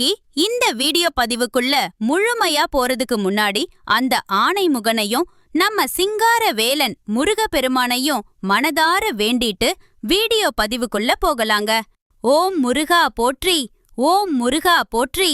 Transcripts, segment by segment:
இன்னைக்கு இந்த வீடியோ பதிவுக்குள்ள முழுமையா போறதுக்கு முன்னாடி அந்த ஆணைமுகனையும் நம்ம சிங்கார வேலன் முருகப்பெருமானையும் மனதார வேண்டிட்டு வீடியோ பதிவுக்குள்ள போகலாங்க. ஓம் முருகா போற்றி ஓம் முருகா போற்றி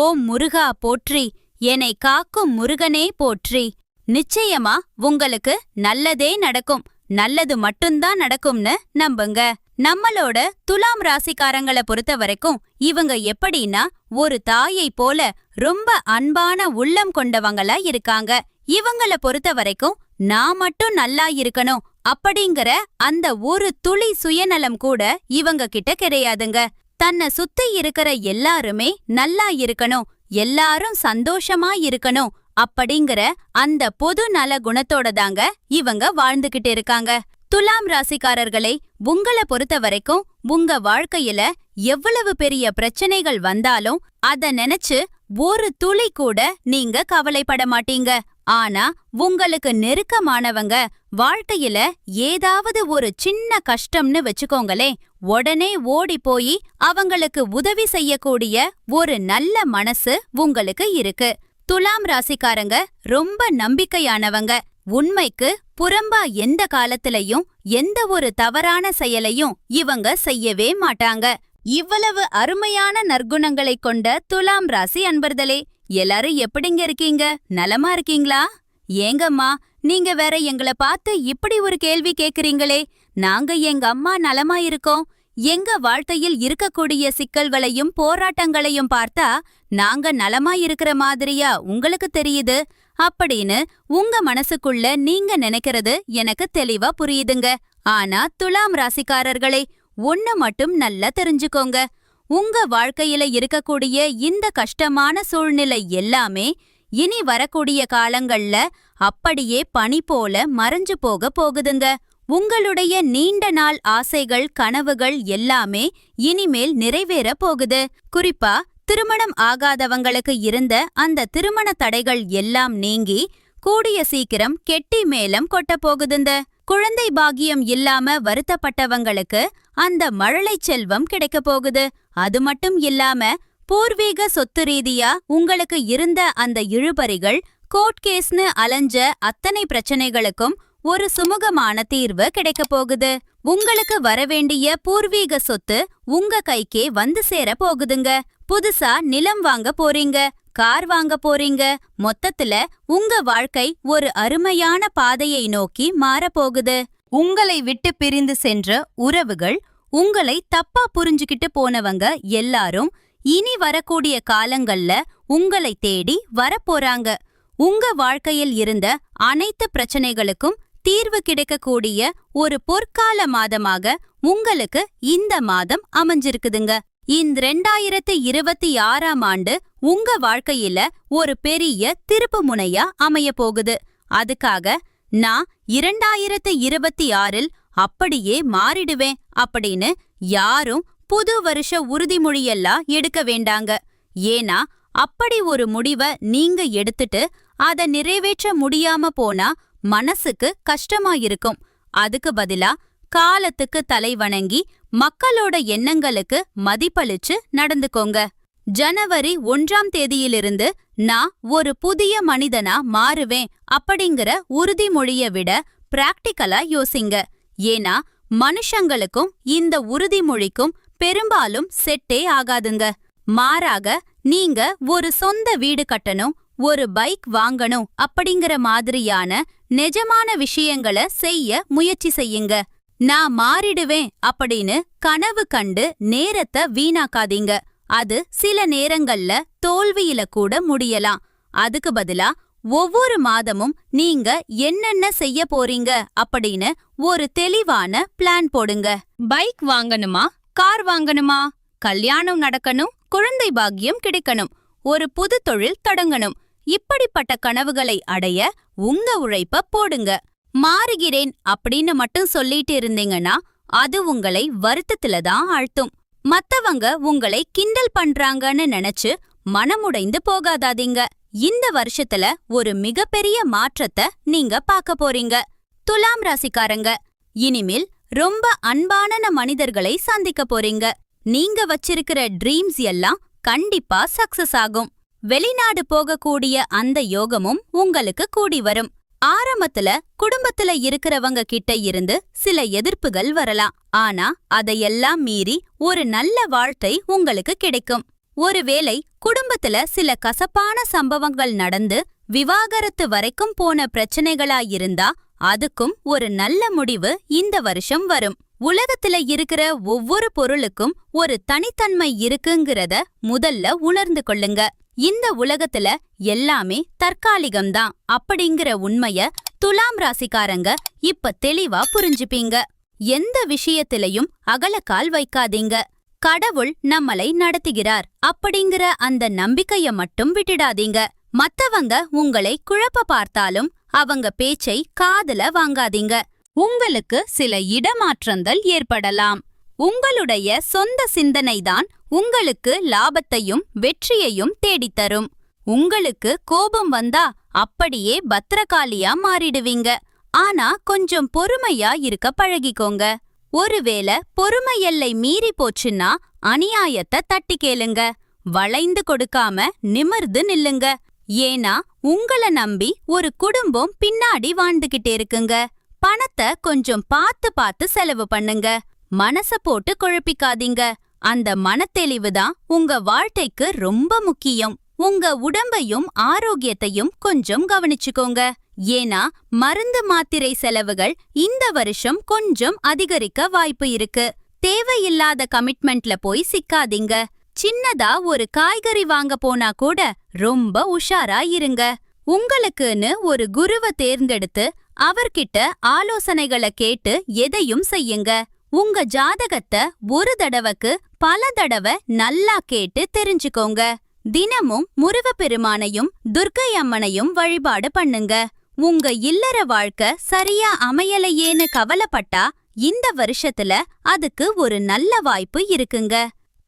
ஓம் முருகா போற்றி என்னை காக்கும் முருகனே போற்றி. நிச்சயமா உங்களுக்கு நல்லதே நடக்கும் நல்லது மட்டும்தான் நடக்கும்னு நம்புங்க. நம்மளோட துலாம் ராசிக்காரங்கள பொறுத்த வரைக்கும் இவங்க எப்படின்னா ஒரு தாயை போல ரொம்ப அன்பான உள்ளம் கொண்டவங்களா இருக்காங்க. இவங்கள பொறுத்த வரைக்கும் நான் மட்டும் நல்லா இருக்கணும் அப்படிங்கிற அந்த ஒரு துளி சுயநலம் கூட இவங்க கிட்ட கிடையாதுங்க. தன்னை சுத்தி இருக்கிற எல்லாருமே நல்லா இருக்கணும் எல்லாரும் சந்தோஷமா இருக்கணும் அப்படிங்கிற அந்த பொது நல குணத்தோட தாங்க இவங்க வாழ்ந்துகிட்டு இருக்காங்க. துலாம் ராசிக்காரர்களே உங்கள பொறுத்த வரைக்கும் உங்க வாழ்க்கையில எவ்வளவு பெரிய பிரச்சனைகள் வந்தாலும் அத நினைச்சு ஒரு துளி கூட நீங்க கவலைப்பட மாட்டீங்க. ஆனா உங்களுக்கு நெருக்கமானவங்க வாழ்க்கையில ஏதாவது ஒரு சின்ன கஷ்டம்னு வச்சுக்கோங்களே உடனே ஓடி போய் அவங்களுக்கு உதவி செய்யக்கூடிய ஒரு நல்ல மனசு உங்களுக்கு இருக்கு. துலாம் ராசிக்காரங்க ரொம்ப நம்பிக்கையானவங்க. உண்மைக்கு புறம்பா எந்த காலத்திலையும் எந்த ஒரு தவறான செயலையும் இவங்க செய்யவே மாட்டாங்க. இவ்வளவு அருமையான நற்குணங்களைக் கொண்ட துலாம் ராசி அன்பர்களே எல்லாரும் எப்படிங்க இருக்கீங்க? நலமா இருக்கீங்களா? ஏங்கம்மா நீங்க வேற எங்கள பார்த்து இப்படி ஒரு கேள்வி கேக்குறீங்களே. நாங்க எங்க அம்மா நலமா இருக்கோம். எங்க வாழ்க்கையில் இருக்கக்கூடிய சிக்கல்களையும் போராட்டங்களையும் பார்த்தா நாங்க நலமா இருக்கிற மாதிரியா உங்களுக்கு தெரியுது? அப்படின்னு உங்க மனசுக்குள்ள நீங்க நினைக்கிறது எனக்கு தெளிவா புரியுதுங்க. ஆனா துலாம் ராசிக்காரர்களே ஒண்ணு மட்டும் நல்லா தெரிஞ்சுக்கோங்க. உங்க வாழ்க்கையில இருக்கக்கூடிய இந்த கஷ்டமான சூழ்நிலை எல்லாமே இனி வரக்கூடிய காலங்கள்ல அப்படியே பனி போல மறைஞ்சு போக போகுதுங்க. உங்களுடைய நீண்ட நாள் ஆசைகள் கனவுகள் எல்லாமே இனிமேல் நிறைவேற போகுது. குறிப்பா திருமணம் ஆகாதவங்களுக்கு இருந்த அந்த திருமண தடைகள் எல்லாம் நீங்கி கூடிய சீக்கிரம் கெட்டி மேலம் கொட்ட போகுதுந்த குழந்தை பாகியம் இல்லாம வருத்தப்பட்டவங்களுக்கு அந்த மழலை செல்வம் கிடைக்க போகுது. அது மட்டும் இல்லாம பூர்வீக சொத்து ரீதியா உங்களுக்கு இருந்த அந்த இழுபறிகள் கோர்ட் கேஸ்னு அலைஞ்ச அத்தனை பிரச்சனைகளுக்கும் ஒரு சுமூகமான தீர்வு கிடைக்க போகுது. உங்களுக்கு வரவேண்டிய பூர்வீக சொத்து உங்க கைக்கே வந்து சேர போகுதுங்க. புதுசா நிலம் வாங்க போறீங்க கார் வாங்க போறீங்க மொத்தத்துல உங்க வாழ்க்கை ஒரு அருமையான பாதையை நோக்கி மாறப்போகுது. உங்களை விட்டு பிரிந்து சென்ற உறவுகள் உங்களை தப்பா புரிஞ்சுகிட்டு போனவங்க எல்லாரும் இனி வரக்கூடிய காலங்கள்ல உங்களை தேடி வரப்போறாங்க. உங்க வாழ்க்கையில் இருந்த அனைத்து பிரச்சனைகளுக்கும் தீர்வு கிடைக்கக்கூடிய ஒரு பொற்கால மாதமாக உங்களுக்கு இந்த மாதம் அமைஞ்சிருக்குதுங்க. இந்த ரெண்டாயிரத்து இருபத்தி ஆறாம் ஆண்டு உங்க வாழ்க்கையில ஒரு பெரிய திருப்பு முனையா அமைய போகுது. அதுக்காக நான் இரண்டாயிரத்து இருபத்தி ஆறில் அப்படியே மாறிடுவேன் அப்படின்னு யாரும் புது வருஷ உறுதிமொழியெல்லாம் எடுக்க வேண்டாங்க. ஏன்னா அப்படி ஒரு முடிவை நீங்க எடுத்துட்டு அத நிறைவேற்ற முடியாம போனா மனசுக்கு கஷ்டமா இருக்கும் அதுக்கு பதிலா காலத்துக்கு தலை வணங்கி மக்களோட எண்ணங்களுக்கு மதிப்பளிச்சு நடந்துக்கோங்க. ஜனவரி ஒன்றாம் தேதியிலிருந்து நான் ஒரு புதிய மனிதனா மாறுவேன் அப்படிங்கிற உறுதிமொழிய விட பிராக்டிக்கலா யோசிங்க. ஏன்னா மனுஷங்களுக்கும் இந்த உறுதிமொழிக்கும் பெரும்பாலும் செட்டே ஆகாதுங்க. மாறாக நீங்க ஒரு சொந்த வீடு கட்டணும் ஒரு பைக் வாங்கணும் அப்படிங்கிற மாதிரியான நிஜமான விஷயங்கள செய்ய முயற்சி செய்யுங்க. நான் மாறிடுவேன் அப்படின்னு கனவு கண்டு நேரத்தை வீணாக்காதீங்க. அது சில நேரங்கள்ல தோல்வியில கூட முடியலாம். அதுக்கு பதிலா ஒவ்வொரு மாதமும் நீங்க என்னென்ன செய்ய போறீங்க அப்படின்னு ஒரு தெளிவான பிளான் போடுங்க. பைக் வாங்கணுமா? கார் வாங்கணுமா? கல்யாணம் நடக்கணும் குழந்தை பாக்கியம் கிடைக்கணும் ஒரு புது தொழில் தொடங்கணும். இப்படிப்பட்ட கனவுகளை அடைய உங்க உழைப்ப போடுங்க. மாறுகிறேன் அப்படின்னு மட்டும் சொல்லிட்டு இருந்தீங்கன்னா அது உங்களை வருத்தத்துல தான் ஆழ்த்தும். மத்தவங்க உங்களை கிண்டல் பண்றாங்கன்னு நினைச்சு மனமுடைந்து போகாதாதீங்க. இந்த வருஷத்துல ஒரு மிகப்பெரிய மாற்றத்தை நீங்க பார்க்க போறீங்க. துலாம் ராசிக்காரங்க இனிமேல் ரொம்ப அன்பான மனிதர்களை சந்திக்க போறீங்க. நீங்க வச்சிருக்கிற ட்ரீம்ஸ் எல்லாம் கண்டிப்பா சக்சஸ் ஆகும். வெளிநாடு போகக்கூடிய அந்த யோகமும் உங்களுக்கு கூடி வரும். ஆரம்பத்துல குடும்பத்துல இருக்கிறவங்க கிட்ட இருந்து சில எதிர்ப்புகள் வரலாம். ஆனா அதையெல்லாம் மீறி ஒரு நல்ல வாழ்க்கை உங்களுக்கு கிடைக்கும். ஒருவேளை குடும்பத்துல சில கசப்பான சம்பவங்கள் நடந்து விவாகரத்து வரைக்கும் போன பிரச்சனைகளா இருந்தா அதுக்கும் ஒரு நல்ல முடிவு இந்த வருஷம் வரும். உலகத்துல இருக்கிற ஒவ்வொரு பொருளுக்கும் ஒரு தனித்தன்மை இருக்குங்கிறத முதல்ல உணர்ந்து கொள்ளுங்க. இந்த உலகத்துல எல்லாமே தற்காலிகம்தான் அப்படிங்கிற உண்மைய துலாம் ராசிக்காரங்க இப்ப தெளிவா புரிஞ்சுப்பீங்க. எந்த விஷயத்திலையும் அகலக்கால் வைக்காதீங்க. கடவுள் நம்மளை நடத்துகிறார் அப்படிங்கிற அந்த நம்பிக்கைய மட்டும் விட்டுடாதீங்க. மத்தவங்க உங்களை குழப்ப பார்த்தாலும் அவங்க பேச்சை காதுல வாங்காதீங்க. உங்களுக்கு சில இடமாற்றங்கள் ஏற்படலாம். உங்களுடைய சொந்த சிந்தனைதான் உங்களுக்கு லாபத்தையும் வெற்றியையும் தேடித்தரும். உங்களுக்கு கோபம் வந்தா அப்படியே பத்திரகாளியா மாறிடுவீங்க. ஆனா கொஞ்சம் பொறுமையா இருக்க பழகிக்கோங்க. ஒருவேளை பொறுமை எல்லை மீறி போச்சுன்னா அநியாயத்தை தட்டி கேளுங்க. வளைந்து கொடுக்காம நிமிர்ந்து நில்லுங்க. ஏன்னா உங்கள நம்பி ஒரு குடும்பம் பின்னாடி வாழ்ந்துகிட்டே இருக்குங்க. பணத்தை கொஞ்சம் பார்த்து பார்த்து செலவு பண்ணுங்க. மனச போட்டு குழப்பிக்காதீங்க. அந்த மனத்தெளிவு தான் உங்க வாழ்க்கைக்கு ரொம்ப முக்கியம். உங்க உடம்பையும் ஆரோக்கியத்தையும் கொஞ்சம் கவனிச்சுக்கோங்க. ஏன்னா மருந்து மாத்திரை செலவுகள் இந்த வருஷம் கொஞ்சம் அதிகரிக்க வாய்ப்பு இருக்கு. தேவையில்லாத கமிட்மெண்ட்ல போய் சிக்காதீங்க. சின்னதா ஒரு காய்கறி வாங்க போனா கூட ரொம்ப உஷாரா இருங்க. உங்களுக்குன்னு ஒரு குருவை தேர்ந்தெடுத்து அவர்கிட்ட ஆலோசனைகளை கேட்டு எதையும் செய்யுங்க. உங்க ஜாதகத்தை ஒரு தடவைக்கு பல தடவை நல்லா கேட்டு தெரிஞ்சுக்கோங்க. தினமும் முருகப்பெருமானையும் துர்க்கை அம்மனையும் வழிபாடு பண்ணுங்க. உங்க இல்லற வாழ்க்கை சரியா அமையலையேன்னு கவலைப்பட்டா இந்த வருஷத்துல அதுக்கு ஒரு நல்ல வாய்ப்பு இருக்குங்க.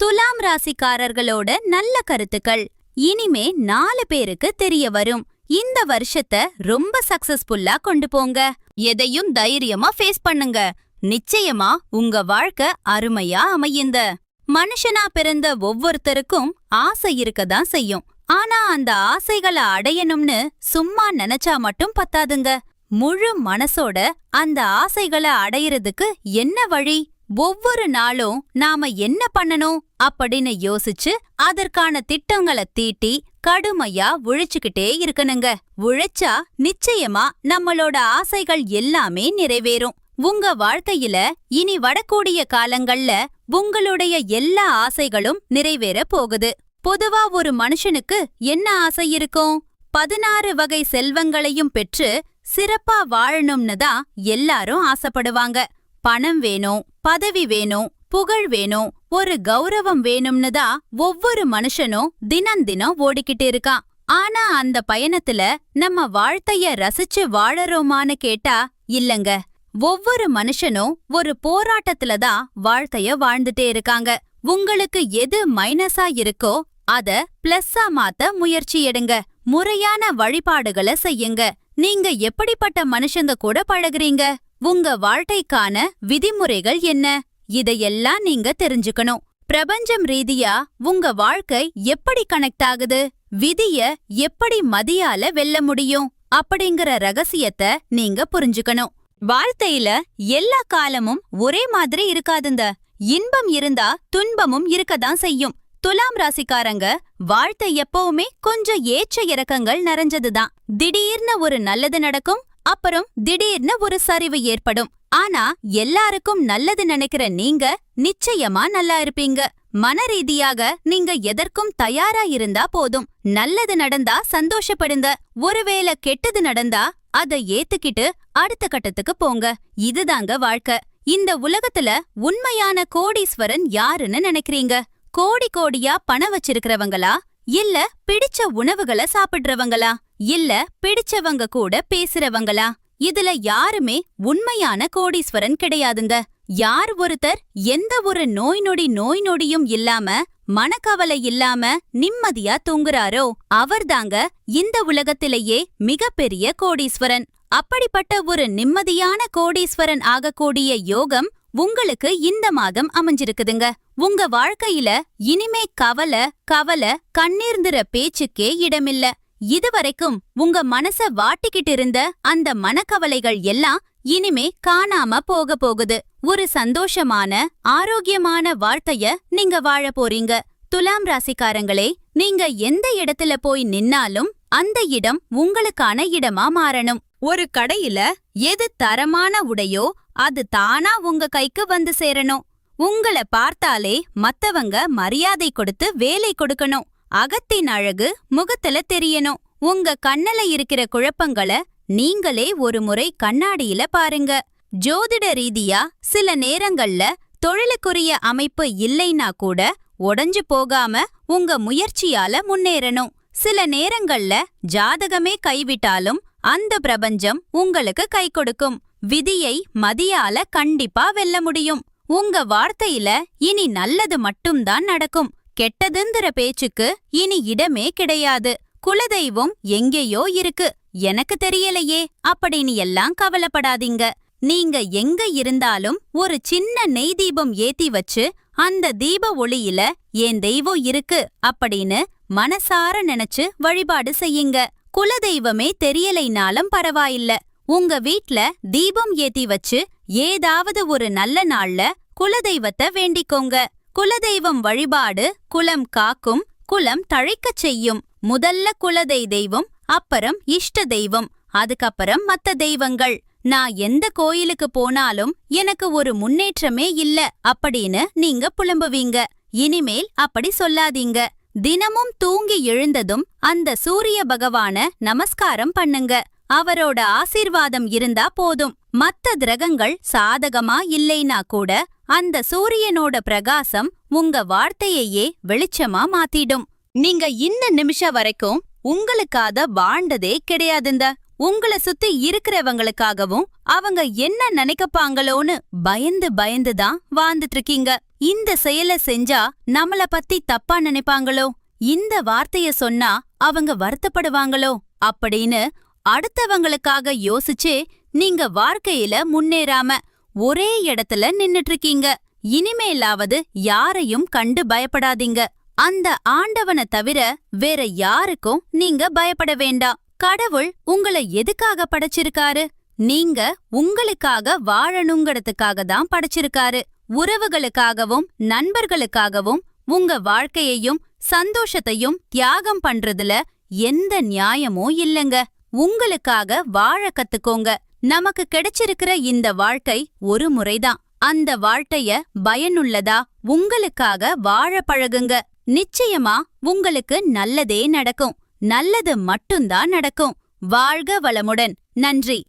துலாம் ராசிக்காரர்களோட நல்ல கருத்துக்கள். இனிமே நாலு பேருக்கு தெரிய வரும். இந்த வருஷத்தை ரொம்ப சக்சஸ்ஃபுல்லா கொண்டு போங்க. எதையும் தைரியமா ஃபேஸ் பண்ணுங்க. நிச்சயமா உங்க வாழ்க்கை அருமையா அமையுந்த மனுஷனா பிறந்த ஒவ்வொருத்தருக்கும் ஆசை இருக்கதான் செய்யும். ஆனா அந்த ஆசைகளை அடையணும்னு சும்மா நினைச்சா மட்டும் பத்தாதுங்க. முழு மனசோட அந்த ஆசைகளை அடையறதுக்கு என்ன வழி? ஒவ்வொரு நாளும் நாம என்ன பண்ணணும் அப்படின்னு யோசிச்சு அதற்கான திட்டங்களை தீட்டி கடுமையா உழைச்சுக்கிட்டே இருக்கணுங்க. உழைச்சா நிச்சயமா நம்மளோட ஆசைகள் எல்லாமே நிறைவேறும். உங்க வாழ்க்கையில இனி வரக்கூடிய காலங்கள்ல உங்களுடைய எல்லா ஆசைகளும் நிறைவேற போகுது. பொதுவா ஒரு மனுஷனுக்கு என்ன ஆசை இருக்கும்? பதினாறு வகை செல்வங்களையும் பெற்று சிறப்பா வாழணும்னு தான் எல்லாரும் ஆசைப்படுவாங்க. பணம் வேணும் பதவி வேணும் புகழ் வேணும் ஒரு கௌரவம் வேணும்னு தான் ஒவ்வொரு மனுஷனும் தினம் தினம் ஓடிக்கிட்டு இருக்கான். ஆனா அந்த பயணத்துல நம்ம வாழ்த்தைய ரசிச்சு வாழறோமான்னு கேட்டா இல்லங்க. ஒவ்வொரு மனுஷனும் ஒரு போராட்டத்துல தான் வாழ்க்கைய வாழ்ந்துட்டே இருக்காங்க. உங்களுக்கு எது மைனஸா இருக்கோ அத பிளஸ்ஸா மாத்த முயற்சி எடுங்க. முறையான வழிபாடுகளை செய்யுங்க. நீங்க எப்படிப்பட்ட மனுஷங்க கூட பழகுறீங்க? உங்க வாழ்க்கைக்கான விதிமுறைகள் என்ன? இதையெல்லாம் நீங்க தெரிஞ்சுக்கணும். பிரபஞ்சம் ரீதியா உங்க வாழ்க்கை எப்படி கனெக்ட் ஆகுது? விதிய எப்படி மதியால வெல்ல முடியும்? அப்படிங்கிற ரகசியத்தை நீங்க புரிஞ்சுக்கணும். வாழ்க்கையில எல்லா காலமும் ஒரே மாதிரி இருக்காதுங்க. இன்பம் இருந்தா துன்பமும் இருக்கதான் செய்யும். துலாம் ராசிக்காரங்க வாழ்க்கை எப்பவுமே கொஞ்சம் ஏற்ற இறக்கங்கள் நிறைஞ்சதுதான். திடீர்னு ஒரு நல்லது நடக்கும் அப்புறம் திடீர்னு ஒரு சரிவு ஏற்படும். ஆனா எல்லாருக்கும் நல்லது நினைக்கிற நீங்க நிச்சயமா நல்லா இருப்பீங்க. மன ரீதியாக நீங்க எதற்கும் தயாரா இருந்தா போதும். நல்லது நடந்தா சந்தோஷப்படுங்க. ஒருவேளை கெட்டது நடந்தா அதை ஏத்துக்கிட்டு அடுத்த கட்டத்துக்கு போங்க. இதுதாங்க வாழ்க்கை. இந்த உலகத்துல உண்மையான கோடீஸ்வரன் யாருன்னு நினைக்கிறீங்க? கோடி கோடியா பணம் வச்சிருக்கிறவங்களா? இல்ல பிடிச்ச உணவுகளை சாப்பிடுறவங்களா? இல்ல பிடிச்சவங்க கூட பேசுறவங்களா? இதுல யாருமே உண்மையான கோடீஸ்வரன் கிடையாதுங்க. யார் ஒருத்தர் எந்த ஒரு நோய் நொடி நோய் நொடியும் இல்லாம மனக்கவலை இல்லாம நிம்மதியா தூங்குறாரோ அவர்தாங்க இந்த உலகத்திலேயே மிகப்பெரிய கோடீஸ்வரன். அப்படிப்பட்ட ஒரு நிம்மதியான கோடீஸ்வரன் ஆகக்கூடிய யோகம் உங்களுக்கு இந்த மாதம் அமைஞ்சிருக்குதுங்க. உங்க வாழ்க்கையில இனிமே கவலை கவலை கண்ணீர்ந்துற பேச்சுக்கே இடமில்ல. இதுவரைக்கும் உங்க மனச வாட்டிக்கிட்டு இருந்த அந்த மனக்கவலைகள் எல்லாம் இனிமே காணாம போக போகுது. ஒரு சந்தோஷமான ஆரோக்கியமான வாழ்க்கைய நீங்க வாழ போறீங்க. துலாம் ராசிக்காரங்களே நீங்க எந்த இடத்துல போய் நின்னாலும் அந்த இடம் உங்களுக்கான இடமா மாறணும். ஒரு கடையில எது தரமான உடையோ அது தானா உங்க கைக்கு வந்து சேரணும். உங்கள பார்த்தாலே மத்தவங்க மரியாதை கொடுத்து வேலை கொடுக்கணும். அகத்தின் அழகு முகத்துல தெரியணும். உங்க கண்ணுல இருக்கிற குழப்பங்கள நீங்களே ஒரு முறை கண்ணாடியில பாருங்க. ஜோதிட ரீதியா சில நேரங்கள்ல தொழிலுக்குரிய அமைப்பு இல்லைனா கூட உடஞ்சு போகாம உங்க முயற்சியால முன்னேறணும். சில நேரங்கள்ல ஜாதகமே கைவிட்டாலும் அந்த பிரபஞ்சம் உங்களுக்கு கை கொடுக்கும். விதியை மதியால கண்டிப்பா வெல்ல முடியும். உங்க வார்த்தையில இனி நல்லது மட்டும்தான் நடக்கும். கெட்டதுங்கிற பேச்சுக்கு இனி இடமே கிடையாது. குலதெய்வம் எங்கேயோ இருக்கு. எனக்கு தெரியலையே. அப்படின்னு எல்லாம் கவலைப்படாதீங்க. நீங்க எங்க இருந்தாலும் ஒரு சின்ன நெய் தீபம் ஏத்தி வச்சு அந்த தீப ஒளியில என் தெய்வம் இருக்கு அப்படின்னு மனசார நினைச்சு வழிபாடு செய்யுங்க. குலதெய்வமே தெரியலைனாலும் பரவாயில்ல. உங்க வீட்ல தீபம் ஏத்தி வச்சு ஏதாவது ஒரு நல்ல நாள்ல குலதெய்வத்தை வேண்டிக்கோங்க. குலதெய்வம் வழிபாடு குலம் காக்கும் குலம் தழைக்கச் செய்யும். முதல்ல குலதெய் தெய்வம் அப்புறம் இஷ்ட தெய்வம் அதுக்கப்புறம் மத்த தெய்வங்கள். நான் எந்த கோயிலுக்கு போனாலும் எனக்கு ஒரு முன்னேற்றமே இல்ல அப்படின்னு நீங்க புலம்புவீங்க. இனிமேல் அப்படி சொல்லாதீங்க. தினமும் தூங்கி எழுந்ததும் அந்த சூரிய பகவான நமஸ்காரம் பண்ணுங்க. அவரோட ஆசீர்வாதம் இருந்தா போதும். மத்த கிரகங்கள் சாதகமா இல்லைனா கூட அந்த சூரியனோட பிரகாசம் உங்க வார்த்தையையே வெளிச்சமா மாத்திடும். நீங்க இந்த நிமிஷம் வரைக்கும் உங்களுக்காக வாழ்ந்ததே கிடையாதுங்க. உங்கள சுத்தி இருக்கிறவங்களுக்காகவும் அவங்க என்ன நினைக்கப்பாங்களோன்னு பயந்து பயந்து தான் வாழ்ந்துட்டு இருக்கீங்க இந்த செயல செஞ்சா நம்மள பத்தி தப்பா நினைப்பாங்களோ? இந்த வார்த்தைய சொன்னா அவங்க வருத்தப்படுவாங்களோ? அப்படின்னு அடுத்தவங்களுக்காக யோசிச்சே நீங்க வாழ்க்கையில முன்னேறாம ஒரே இடத்துல நின்னுட்டு இருக்கீங்க இனிமேலாவது யாரையும் கண்டு பயப்படாதீங்க. அந்த ஆண்டவனை தவிர வேற யாருக்கும் நீங்க பயப்பட வேண்டாம். கடவுள் உங்களை எதுக்காக படைச்சிருக்காரு? நீங்க உங்களுக்காக வாழணுங்கிறதுக்காக தான் படைச்சிருக்காரு. உறவுகளுக்காகவும் நண்பர்களுக்காகவும் உங்க வாழ்க்கையையும் சந்தோஷத்தையும் தியாகம் பண்றதுல எந்த நியாயமும் இல்லைங்க. உங்களுக்காக வாழ கத்துக்கோங்க. நமக்கு கிடைச்சிருக்கிற இந்த வாழ்க்கை ஒரு முறைதான். அந்த வாழ்க்கைய பயனுள்ளதா? உங்களுக்காக வாழ பழகுங்க. நிச்சயமா உங்களுக்கு நல்லதே நடக்கும். நல்லது மட்டும்தான் நடக்கும். வாழ்க வளமுடன். நன்றி.